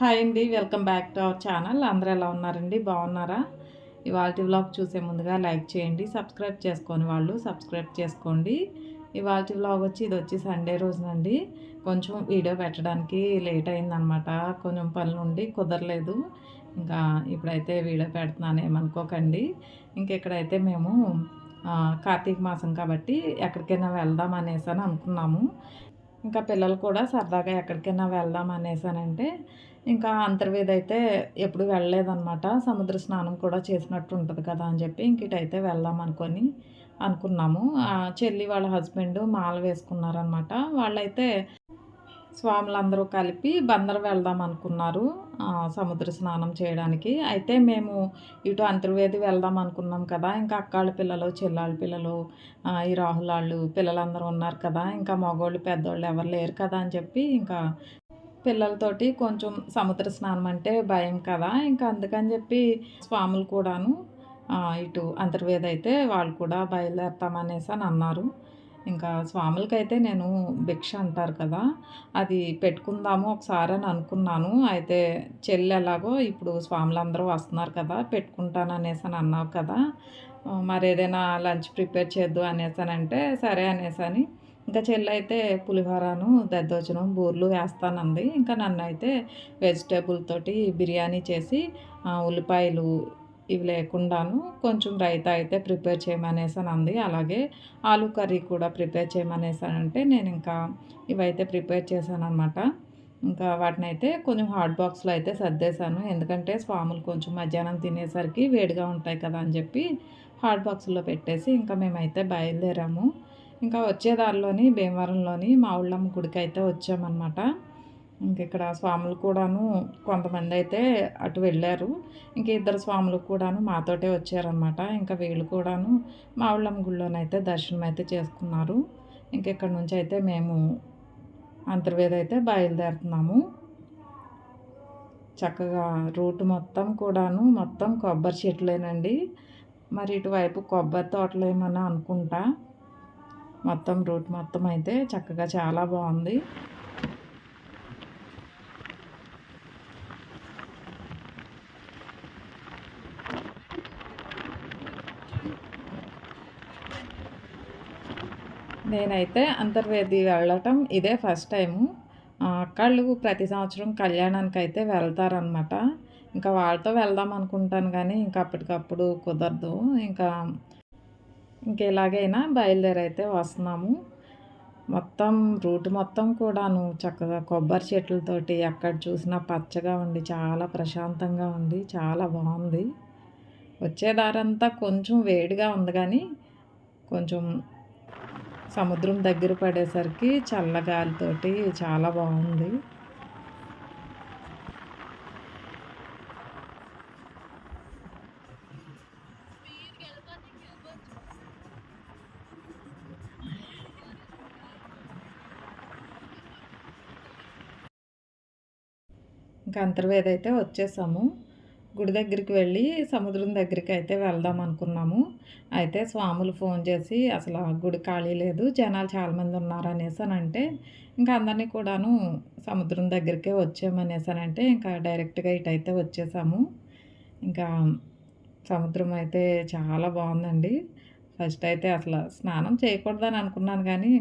Hi అండి welcome back to our channel. అందరూ ఎలా ఉన్నారండి? బాగున్నారా? ఇవాళ వ్లాగ్ చూసే ముందుగా లైక్ చేయండి సబ్స్క్రైబ్ చేసుకొని వాళ్ళు సబ్స్క్రైబ్ చేసుకోండి. ఇవాళ వ్లాగ్ వచ్చి ఇది వచ్చి సండే రోజునండి. కొంచెం వీడియో పెట్టడానికి లేట్ అయిందనమాట. కొంచెం పనులు ఉండి కుదరలేదు. ఇంకా ఇప్పుడైతే వీడియో పెడుతున్నాను ఏమనుకోకండి. ఇంకెక్కడైతే మేము కార్తీక మాసం కాబట్టి ఎక్కడికైనా వెళ్దాం అనేసి అని అనుకున్నాము. ఇంకా పిల్లలు కూడా సరదాగా ఎక్కడికైనా వెళ్దాం అనేసానంటే ఇంకా అంతర్వేది అయితే ఎప్పుడు వెళ్ళలేదన్నమాట. సముద్ర స్నానం కూడా చేసినట్టు ఉంటుంది కదా అని చెప్పి ఇంక ఇటైతే వెళ్దాం అనుకొని అనుకున్నాము. చెల్లి వాళ్ళ హస్బెండ్ మాల వేసుకున్నారనమాట వాళ్ళైతే స్వాములందరూ కలిపి బందర్ వెళ్దాం అనుకున్నారు సముద్ర స్నానం చేయడానికి. అయితే మేము ఇటు అంతర్వేది వెళ్దాం అనుకున్నాం కదా ఇంకా అక్కాళ్ళ పిల్లలు చెల్లాళ్ళ పిల్లలు ఈ రాహులాళ్ళు పిల్లలందరూ ఉన్నారు కదా ఇంకా మగవాళ్ళు పెద్దవాళ్ళు ఎవరు లేరు కదా అని చెప్పి ఇంకా పిల్లలతోటి కొంచెం సముద్ర స్నానం అంటే భయం కదా. ఇంకా అందుకని చెప్పి స్వాములు కూడాను ఇటు అంతర్వేద అయితే వాళ్ళు కూడా బయలుదేరుతామనేసి అని అన్నారు. ఇంకా స్వాములకైతే నేను భిక్ష అంటారు కదా అది పెట్టుకుందాము ఒకసారి అని అనుకున్నాను. అయితే చెల్లి ఎలాగో ఇప్పుడు స్వాములందరూ వస్తున్నారు కదా పెట్టుకుంటాను అనేసి అని అన్నావు కదా. మరి ఏదైనా లంచ్ ప్రిపేర్ చేద్దు అనేసానంటే సరే అనేసని ఇంకా చెల్లి అయితే పులిహోరను దద్దోజనం బూర్లు వేస్తానంది. ఇంకా నన్ను అయితే వెజిటేబుల్ తోటి బిర్యానీ చేసి ఉల్లిపాయలు ఇవి లేకుండాను కొంచెం రైతా అయితే ప్రిపేర్ చేయమనేసాను అంది అలాగే ఆలు కర్రీ కూడా ప్రిపేర్ చేయమనేసానంటే నేను ఇంకా ఇవైతే ప్రిపేర్ చేశాను అనమాట ఇంకా వాటిని అయితే కొంచెం హాట్ బాక్స్లో అయితే సర్దేశాను. ఎందుకంటే స్వాములు కొంచెం మధ్యాహ్నం తినేసరికి వేడిగా ఉంటాయి కదా అని చెప్పి హాట్ బాక్స్లో పెట్టేసి ఇంకా మేమైతే బయలుదేరాము. ఇంకా వచ్చే దారిలోని భీమవరంలోని మా ఊళ్ళమ్మ గుడికి అయితే వచ్చామన్నమాట. ఇంక ఇక్కడ స్వాములు కూడాను కొంతమంది అయితే అటు వెళ్ళారు. ఇంక ఇద్దరు స్వాములు కూడాను మాతోటే వచ్చారనమాట ఇంకా వీళ్ళు కూడాను మా ఊళ్ళమ్మ గుడిలోనైతే దర్శనం అయితే చేసుకున్నారు. ఇంక ఇక్కడ నుంచి అయితే మేము అంతర్వేద అయితే బయలుదేరుతున్నాము. చక్కగా రూట్ మొత్తం కూడాను మొత్తం కొబ్బరి చెట్లేనండి. మరి ఇటువైపు కొబ్బరి తోటలు ఏమన్నా అనుకుంటా. మొత్తం రూట్ మొత్తం అయితే చక్కగా చాలా బాగుంది. నేనైతే అంతర్వేది వెళ్ళటం ఇదే ఫస్ట్ టైము. అక్కళ్ళు ప్రతి సంవత్సరం కళ్యాణానికి అయితే వెళ్తారనమాట ఇంకా వాళ్ళతో వెళ్దాం అనుకుంటాను కానీ ఇంకా అప్పటికప్పుడు కుదరదు. ఇంకా ఇంకెలాగైనా బయలుదేరైతే వస్తున్నాము. మొత్తం రూట్ మొత్తం కూడాను చక్కగా కొబ్బరి చెట్లతోటి ఎక్కడ చూసినా పచ్చగా ఉండి చాలా ప్రశాంతంగా ఉంది. చాలా బాగుంది. వచ్చే దారంతా కొంచెం వేడిగా ఉంది కానీ కొంచెం సముద్రం దగ్గర పడేసరికి చల్లగాలితోటి చాలా బాగుంది. ఇంకా అంతర్వేది అయితే వచ్చేసాము. గుడి దగ్గరికి వెళ్ళి సముద్రం దగ్గరికి అయితే వెళ్దాం అనుకున్నాము. అయితే స్వాములు ఫోన్ చేసి అసలు ఆ గుడి ఖాళీ లేదు జనాలు చాలామంది ఉన్నారు అనేసి అని అంటే ఇంకా అందరినీ కూడాను సముద్రం దగ్గరికే వచ్చామనేసానంటే ఇంకా డైరెక్ట్గా ఇటైతే వచ్చేసాము. ఇంకా సముద్రం అయితే చాలా బాగుందండి. ఫస్ట్ అయితే అసలు స్నానం చేయకూడదని అనుకున్నాను కానీ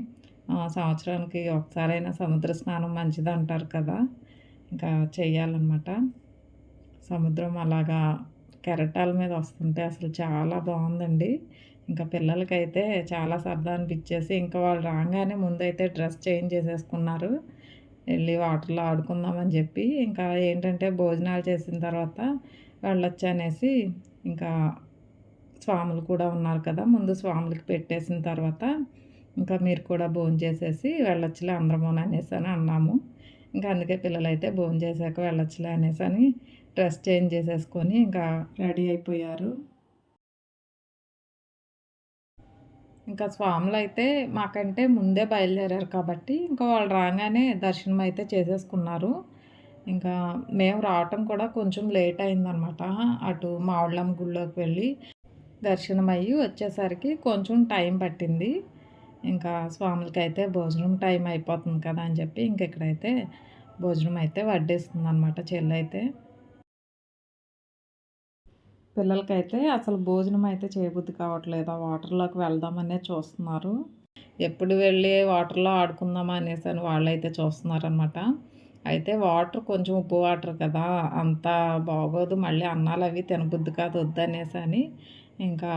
సంవత్సరానికి ఒకసారైనా సముద్ర స్నానం మంచిది అంటారు కదా. ఇంకా చేయాలన్నమాట. సముద్రం అలాగా కెరటాల మీద వస్తుంటే అసలు చాలా బాగుందండి. ఇంకా పిల్లలకైతే చాలా సరదా అనిపించేసి ఇంకా వాళ్ళు రాగానే ముందైతే డ్రెస్ చేంజ్ చేసేసుకున్నారు. వెళ్ళి వాటర్లో ఆడుకుందామని చెప్పి ఇంకా ఏంటంటే భోజనాలు చేసిన తర్వాత వెళ్ళొచ్చు అనేసి ఇంకా స్వాములు కూడా ఉన్నారు కదా ముందు స్వాములకి పెట్టేసిన తర్వాత ఇంకా మీరు కూడా భోజనం చేసేసి వెళ్ళొచ్చులే అందరము అనేసి అని అన్నాము. ఇంకా అందుకే పిల్లలైతే భోజనం చేశాక వెళ్ళొచ్చులే అనేసి అని డ్రెస్ చేంజ్ చేసేసుకొని ఇంకా రెడీ అయిపోయారు. ఇంకా స్వాములు అయితే మాకంటే ముందే బయలుదేరారు కాబట్టి ఇంకా వాళ్ళు రాగానే దర్శనం అయితే చేసేసుకున్నారు. ఇంకా మేము రావటం కూడా కొంచెం లేట్ అయిందనమాట. అటు మావుళ్ళమ్మ గుళ్ళోకి వెళ్ళి దర్శనం అయ్యి వచ్చేసరికి కొంచెం టైం పట్టింది. ఇంకా స్వాములకి అయితే భోజనం టైం అయిపోతుంది కదా అని చెప్పి ఇంకెక్కడైతే భోజనం అయితే వడ్డేస్తుంది అనమాట చెల్లి అయితే పిల్లలకైతే అసలు భోజనం అయితే చేయబుద్ధి కావట్లేదు. ఆ వాటర్లోకి వెళ్దామనే చూస్తున్నారు. ఎప్పుడు వెళ్ళి వాటర్లో ఆడుకుందామా అనేసి అని వాళ్ళైతే చూస్తున్నారనమాట అయితే వాటర్ కొంచెం ఉప్పు వాటర్ కదా అంత బాగోదు మళ్ళీ అన్నాలు అవి తినబుద్ధి కాదు వద్దనేసి అని ఇంకా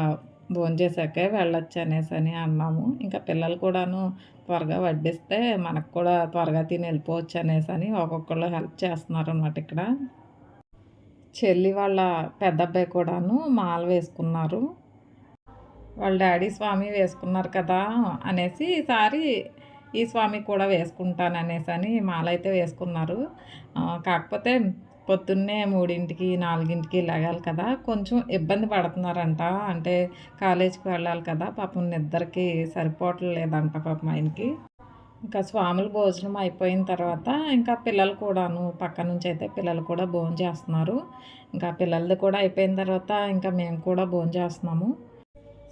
భోంచేసాకే వెళ్ళొచ్చు అనేసి అని అన్నాము. ఇంకా పిల్లలు కూడాను త్వరగా వడ్డిస్తే మనకు కూడా త్వరగా తిని వెళ్ళిపోవచ్చు అనేసి అని ఒక్కొక్కళ్ళు హెల్ప్ చేస్తున్నారు అనమాట ఇక్కడ. చెల్లి వాళ్ళ పెద్ద అబ్బాయి కూడాను మాల వేసుకున్నారు. వాళ్ళ డాడీ స్వామి వేసుకున్నారు కదా అనేసి ఈసారి ఈ స్వామి కూడా వేసుకుంటాను అనేసి అని మాల అయితే వేసుకున్నారు కాకపోతే పొద్దున్నే మూడింటికి నాలుగింటికి లెగాలి కదా. కొంచెం ఇబ్బంది పడుతున్నారంట. అంటే కాలేజీకి వెళ్ళాలి కదా. పాపం నిద్రకి సరిపోవట్లేదంట పాపం ఆయనకి. ఇంకా స్వాములు భోజనం అయిపోయిన తర్వాత ఇంకా పిల్లలు కూడాను పక్క నుంచి అయితే పిల్లలు కూడా భోజనం చేస్తున్నారు. ఇంకా పిల్లలది కూడా అయిపోయిన తర్వాత ఇంకా మేము కూడా భోజనం చేస్తున్నాము.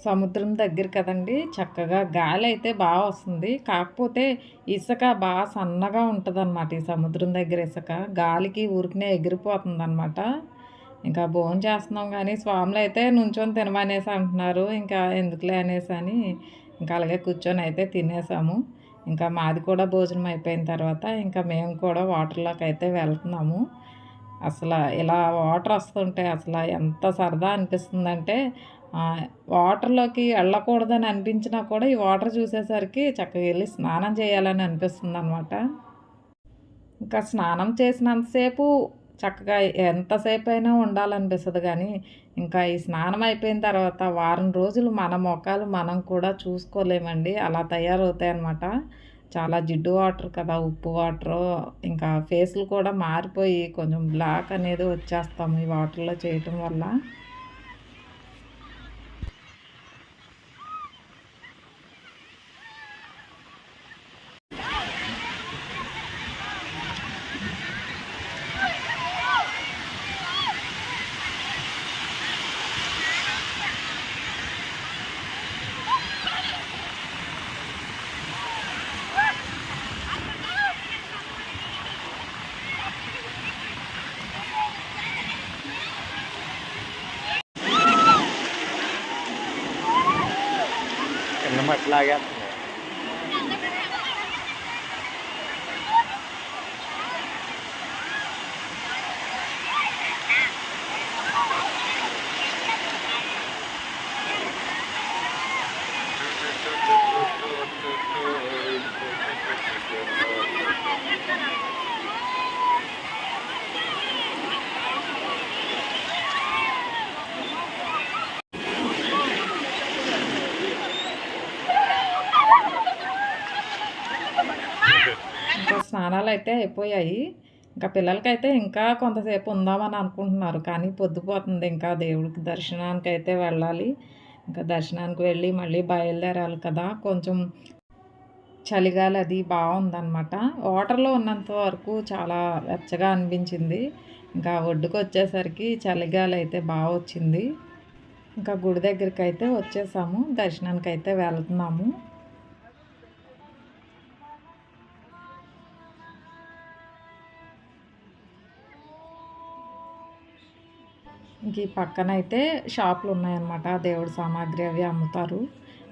సముద్రం దగ్గర కదండి చక్కగా గాలి అయితే బాగా వస్తుంది. కాకపోతే ఇసుక బాగా సన్నగా ఉంటుందన్నమాట ఈ సముద్రం దగ్గర ఇసుక. గాలికి ఊరికినే ఎగిరిపోతుంది అనమాట ఇంకా భోజనం చేస్తున్నాం కానీ స్వాములు అయితే నుంచొని తినమనేసి అంటున్నారు. ఇంకా ఎందుకులే అనేసి అని ఇంకా అలాగే కూర్చొని అయితే తినేసాము. ఇంకా మాది కూడా భోజనం అయిపోయిన తర్వాత ఇంకా మేము కూడా వాటర్లోకి అయితే వెళ్తున్నాము. అసలు ఇలా వాటర్ వస్తుంటే అసలు ఎంత సరదా అనిపిస్తుందంటే వాటర్లోకి వెళ్ళకూడదని అనిపించినా కూడా ఈ వాటర్ చూసేసరికి చక్కగా వెళ్ళి స్నానం చేయాలని అనిపిస్తుంది అనమాట ఇంకా స్నానం చేసినంతసేపు చక్కగా ఎంతసేపు అయినా ఉండాలనిపిస్తుంది కానీ ఇంకా ఈ స్నానం అయిపోయిన తర్వాత వారం రోజులు మన మొఖాలు మనం కూడా చూసుకోలేమండి. అలా తయారవుతాయి అన్నమాట చాలా జిడ్డు వాటర్ కదా ఉప్పు వాటర్ ఇంకా ఫేస్లు కూడా మారిపోయి కొంచెం బ్లాక్ అనేది వచ్చేస్తాము ఈ వాటర్లో చేయటం వల్ల. much lag out. అయితే అయిపోయాయి. ఇంకా పిల్లలకైతే ఇంకా కొంతసేపు ఉందామని అనుకుంటున్నారు. కానీ పొద్దుపోతుంది. ఇంకా దేవుడికి దర్శనానికి అయితే వెళ్ళాలి. ఇంకా దర్శనానికి వెళ్ళి మళ్ళీ బయలుదేరాలి కదా. కొంచెం చలిగాలి అది బాగుందనమాట వాటర్లో ఉన్నంత వరకు చాలా వెచ్చగా అనిపించింది. ఇంకా ఒడ్డుకు వచ్చేసరికి చలిగాలి అయితే బాగా వచ్చింది. ఇంకా గుడి దగ్గరికి అయితే వచ్చేసాము. దర్శనానికి అయితే వెళ్తున్నాము. ఇంక ఈ పక్కన అయితే షాపులు ఉన్నాయన్నమాట దేవుడి సామాగ్రి అవి అమ్ముతారు.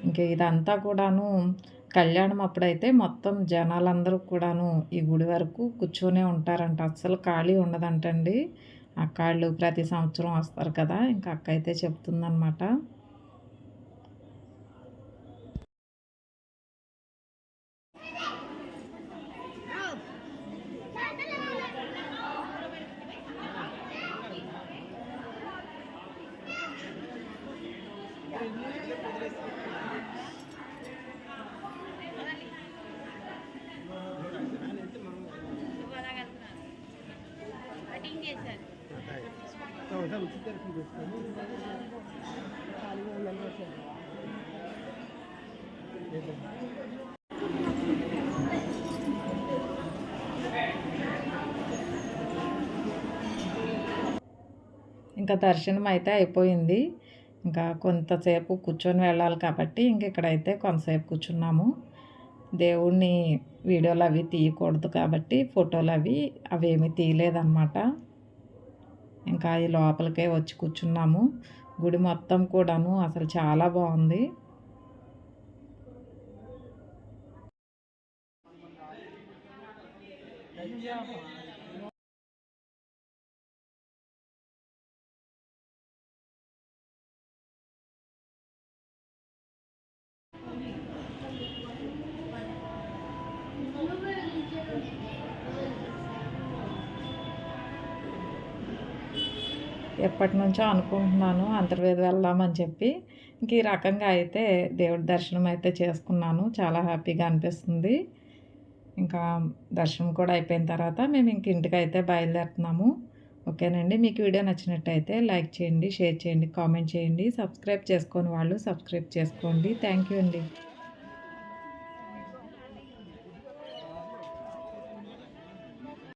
ఇంక ఇదంతా కూడాను కళ్యాణం అప్పుడైతే మొత్తం జనాలందరూ కూడాను ఈ గుడి వరకు కూర్చొనే ఉంటారంట. అస్సలు ఖాళీ ఉండదంటండి. అక్కాళ్ళు ప్రతి సంవత్సరం వస్తారు కదా. ఇంకా అక్క అయితే చెప్తుందనమాట ఇంకా దర్శనం అయితే అయిపోయింది. ఇంకా కొంతసేపు కూర్చొని వెళ్ళాలి కాబట్టి ఇంక ఇక్కడైతే కొంతసేపు కూర్చున్నాము. దేవుణ్ణి వీడియోలు అవి తీయకూడదు కాబట్టి ఫోటోలు అవి అవేమి తీయలేదన్నమాట. ఇంకా ఈ లోపలికే వచ్చి కూర్చున్నాము. గుడి మొత్తం కూడాను అసలు చాలా బాగుంది. ఎప్పటి నుంచో అనుకుంటున్నాను అంతర్వేది వెళ్దామని చెప్పి. ఇంక ఈ రకంగా అయితే దేవుడి దర్శనం అయితే చేసుకున్నాను. చాలా హ్యాపీగా అనిపిస్తుంది. ఇంకా దర్శనం కూడా అయిపోయిన తర్వాత మేము ఇంక ఇంటికి అయితే బయలుదేరుతున్నాము. ఓకేనండి? మీకు వీడియో నచ్చినట్టయితే లైక్ చేయండి షేర్ చేయండి కామెంట్ చేయండి. సబ్స్క్రైబ్ చేసుకొని వాళ్ళు సబ్స్క్రైబ్ చేసుకోండి. థ్యాంక్ యూ అండి.